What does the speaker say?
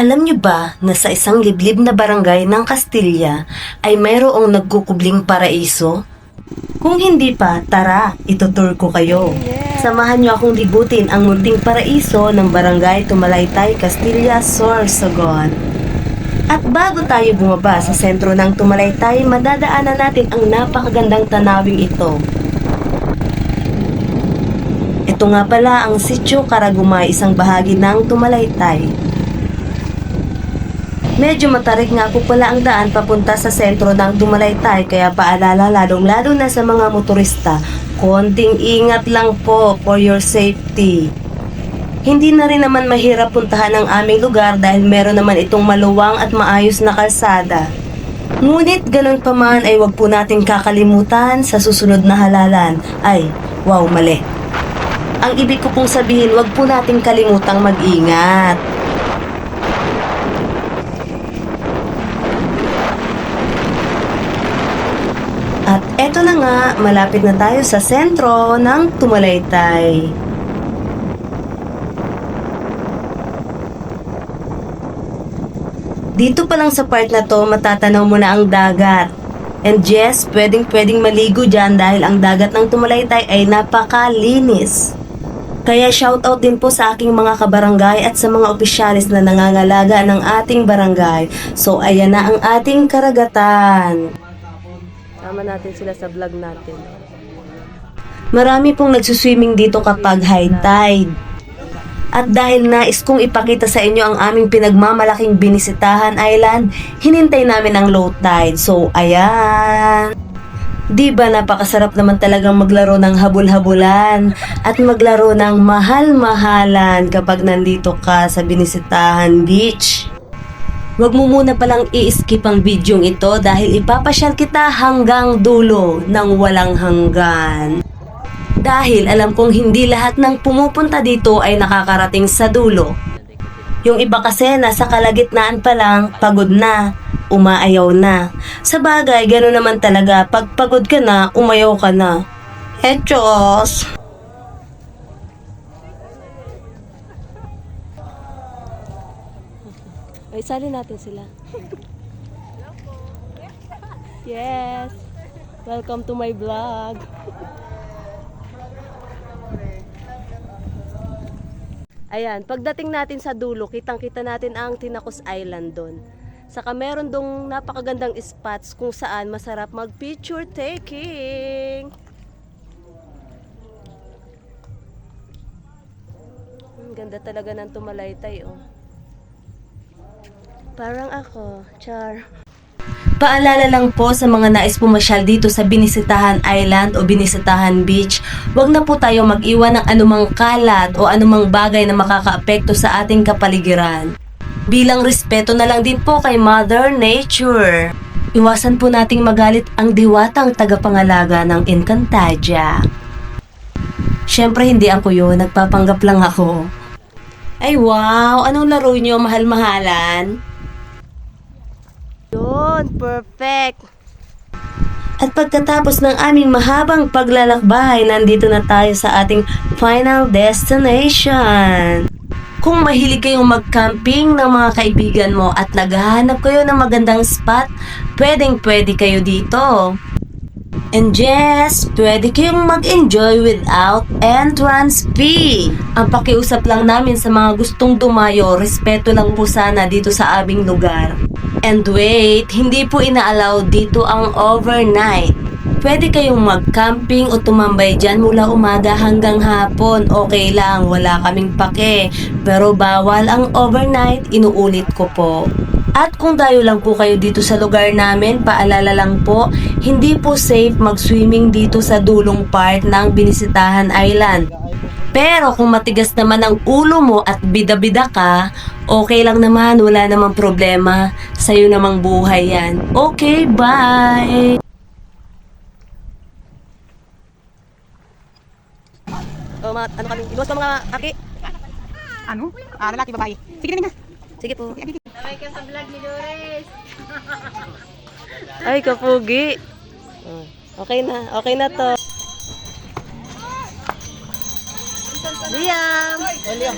Alam niyo ba na sa isang liblib na barangay ng Castilla ay mayroong nagkukubling paraiso? Kung hindi pa, tara, itutur ko kayo. Samahan niyo akong libutin ang munting paraiso ng barangay Tumalaytay, Castilla, Sorsogon. At bago tayo bumaba sa sentro ng Tumalaytay, madadaanan natin ang napakagandang tanawing ito. Ito nga pala ang Sitio Karagumay, isang bahagi ng Tumalaytay. Medyo matarik nga po pala ang daan papunta sa sentro ng Dumalaytay kaya paalala lalong lalo na sa mga motorista, konting ingat lang po for your safety. Hindi na rin naman mahirap puntahan ang aming lugar dahil meron naman itong maluwang at maayos na kalsada. Ngunit ganun pa man ay wag po natin kakalimutan sa susunod na halalan. Ay, wow, mali. Ang ibig ko pong sabihin, wag po natin kalimutang mag-ingat. At eto na nga, malapit na tayo sa sentro ng Tumalaytay. Dito pa lang sa part na to, matatanaw mo na ang dagat. And yes, pwedeng pwedeng maligo dyan dahil ang dagat ng Tumalaytay ay napakalinis. Kaya shoutout din po sa aking mga kabarangay at sa mga opisyalis na nangangalaga ng ating barangay. So ayan na ang ating karagatan. Tama natin sila sa vlog natin. Marami pong nagsuswimming dito kapag high tide. At dahil nais kong ipakita sa inyo ang aming pinagmamalaking Binisitahan Island, hinintay namin ang low tide. So, ayan. Di ba napakasarap naman talagang maglaro ng habol-habulan at maglaro ng mahal-mahalan kapag nandito ka sa Binisitahan Beach. Huwag mo muna palang i-skip ang bidyong ito dahil ipapasyal kita hanggang dulo ng walang hanggan. Dahil alam kong hindi lahat ng pumupunta dito ay nakakarating sa dulo. Yung iba kasi nasa kalagitnaan pa lang, pagod na, umaayaw na. Sa bagay, gano'n naman talaga, pag pagod ka na, umayaw ka na. Hechos! Ay, sali natin sila. Yes! Welcome to my vlog. Ayan, pagdating natin sa dulo, kitang-kita natin ang Tinacos Island doon. Saka meron dong napakagandang spots kung saan masarap mag-picture taking. Ang ganda talaga ng tumalaytay, oh. Parang ako, char. Paalala lang po sa mga nais pumasyal dito sa Binisitahan Island o Binisitahan Beach, huwag na po tayo mag-iwan ng anumang kalat o anumang bagay na makakaapekto sa ating kapaligiran. Bilang respeto na lang din po kay Mother Nature. Iwasan po nating magalit ang diwatang tagapangalaga ng Encantadia. Siyempre hindi ako yun, nagpapanggap lang ako. Ay wow, anong laro nyo, mahal-mahalan? Yun, perfect. At pagkatapos ng aming mahabang paglalakbay, nandito na tayo sa ating final destination. Kung mahilig kayong mag-camping ng mga kaibigan mo at naghahanap kayo ng magandang spot, pwedeng pwede kayo dito. And yes, pwede kayong mag-enjoy without entrance fee. Ang pakiusap lang namin sa mga gustong dumayo, respeto lang po sana dito sa aming lugar. And wait, hindi po ina-allow dito ang overnight. Pwede kayong mag-camping o tumambay dyan mula umaga hanggang hapon. Okay lang, wala kaming pake. Pero bawal ang overnight, inuulit ko po. At kung dayo lang po kayo dito sa lugar namin, paalala lang po, hindi po safe mag-swimming dito sa dulong part ng Binisitahan Island. Pero kung matigas naman ang ulo mo at bida-bida ka, okay lang naman, wala namang problema. Sa'yo namang buhay yan. Okay, bye! Oh, mga, ano kami, inuwas pa mga aki. Ano? Ah, lalaki, babae. Sige na nga. Sige po. Sabay ka sa vlog ni Doris. Ay, kapugi. Oh, Okay na, okay na to. Liam! Liam.